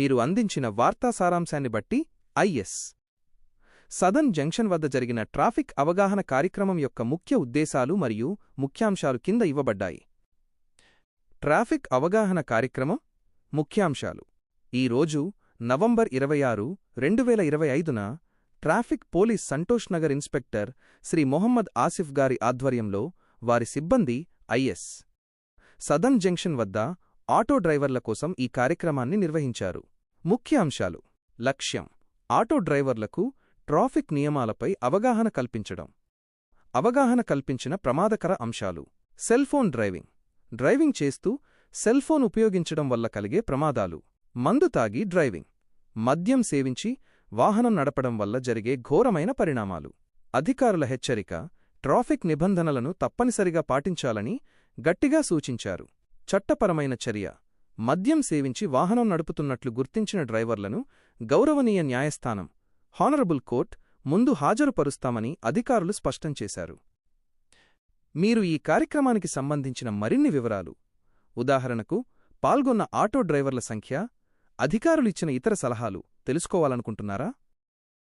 మీరు అందించిన వార్తా సారాంశాన్ని బట్టి ఐఎస్. సదన్ జంక్షన్ వద్ద జరిగిన ట్రాఫిక్ అవగాహన కార్యక్రమం యొక్క ముఖ్య ఉద్దేశాలు మరియు ముఖ్యాంశాలు కింద ఇవ్వబడ్డాయి. ట్రాఫిక్ అవగాహన కార్యక్రమం ముఖ్యాంశాలు. ఈరోజు నవంబర్ ఇరవై ఆరు రెండు వేల ఇరవై ఐదున traffic police Santosh Nagar inspector Shri Mohammed Asif గారి ఆధ్వర్యంలో వారి సిబ్బంది ఐఎస్. సదన్ జంక్షన్ వద్ద ఆటో డ్రైవర్ల కోసం ఈ కార్యక్రమాన్ని నిర్వహించారు. ముఖ్య అంశాలు. లక్ష్యం. ఆటో డ్రైవర్లకు ట్రాఫిక్ నియమాలపై అవగాహన కల్పించడం. అవగాహన కల్పించిన ప్రమాదకర అంశాలు. Cellphone driving. డ్రైవింగ్ చేస్తూ సెల్ఫోన్ ఉపయోగించడం వల్ల కలిగే ప్రమాదాలు. మందు తాగి డ్రైవింగ్. మద్యం సేవించి వాహనం నడపడం వల్ల జరిగే ఘోరమైన పరిణామాలు. అధికారుల హెచ్చరిక ట్రాఫిక్ నిబంధనలను తప్పనిసరిగా పాటించాలని గట్టిగా సూచించారు. చట్టపరమైన చర్య. మద్యం సేవించి వాహనం నడుపుతున్నట్లు గుర్తించిన డ్రైవర్లను గౌరవనీయ న్యాయస్థానం హానరబుల్ కోర్ట్ ముందు హాజరుపరుస్తామని అధికారులు స్పష్టం చేశారు. మీరు ఈ కార్యక్రమానికి సంబంధించిన మరిన్ని వివరాలు ఉదాహరణకు పాల్గొన్న ఆటో డ్రైవర్ల సంఖ్య అధికారులిచ్చిన ఇతర సలహాలు తెలుసుకోవాలనుకుంటున్నారా?